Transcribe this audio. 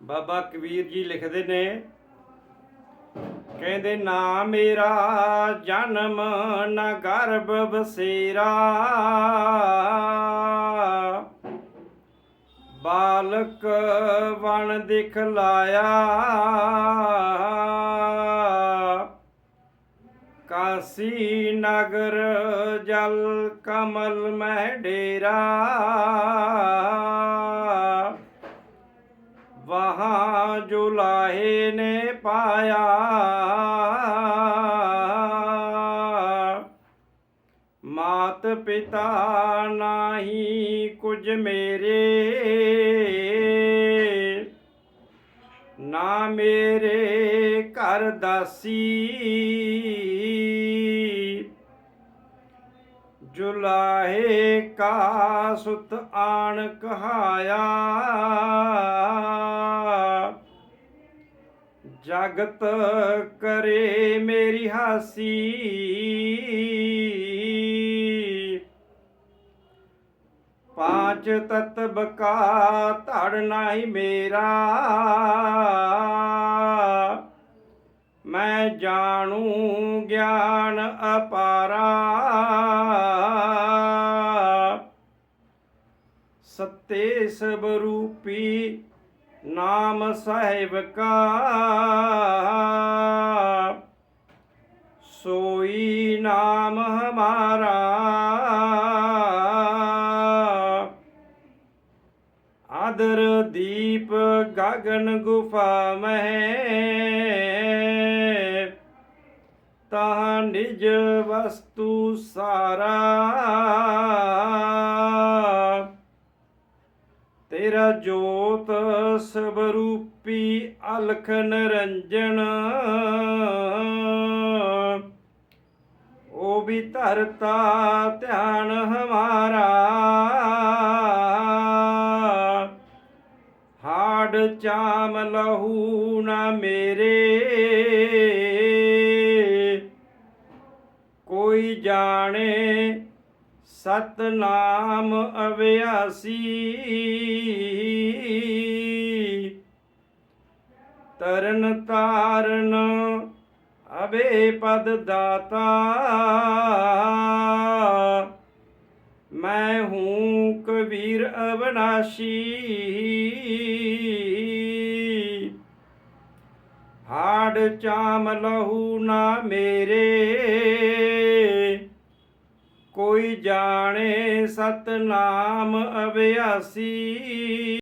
ਬਾਬਾ ਕਬੀਰ ਜੀ ਲਿਖਦੇ ਨੇ, ਕਹਿੰਦੇ ਨਾ ਮੇਰਾ ਜਨਮ ਨਾ ਗਰਭ ਬਸੇਰਾ ਬਾਲਕ ਵਣ ਦਿਖਲਾਇਆ ਕਾਸੀ ਨਗਰ ਜਲ ਕਮਲ ਮਹਿ ਡੇਰਾ। ਜੋ ਨੇ ਪਾਇਆ। ਮਾਤ ਪਿਤਾ ਨਾਹੀ ਕੁਝ ਮੇਰੇ। ਨਾ ਮੇਰੇ ਘਰ ਦਾਸੀ। ਜੁਲਾਹੇ ਕਾ ਸੁਤ ਆਣ ਕਹਾਇਆ। ਜਗਤ ਕਰੇ ਮੇਰੀ ਹਾਸੀ। ਪਾਂਚ ਤਤਬ ਕਾ ਧੜ ਨਹੀਂ ਮੇਰਾ। ਮੈਂ ਜਾਣੂ ਗਿਆਨ ਅਪਾਰਾ। ਸਤੇ ਸਭ ਰੂਪੀ ਨਾਮ ਸਾਹਿਬ ਕਾ ਸੋਈ ਨਾਮ ਹਮਾਰਾ ਆਦਰ ਦੀਪ ਗਗਨ ਗੁਫਾ ਮਹਿ ਤਾਂ ਨਿਜ ਵਸਤੂ ਸਾਰਾ ਤੇਰਾ ਜੋਤ ਸਵਰੂਪੀ ਅਲਖ ਨਰੰਜਨ। ਉਹ ਵੀ ਧਰਤਾ ਧਿਆਨ ਹਮਾਰਾ। ਹਾੜ ਚਾਮ ਲਹੂ ਨਾ ਮੇਰੇ। ਕੋਈ ਜਾਣੇ ਸਤਨਾਮ ਅਵਿਆਸੀ। ਤਰਨ ਤਾਰਨ ਅਬੇ ਪਦ ਦਾਤਾ। ਮੈਂ ਹੂੰ ਕਬੀਰ ਅਵਨਾਸ਼ੀ। ਹਾੜ ਚਾਮ ਲਹੂ ਨਾ ਮੇਰੇ। ਕੋਈ ਜਾਣੇ ਸਤਨਾਮ ਅਭਿਆਸੀ।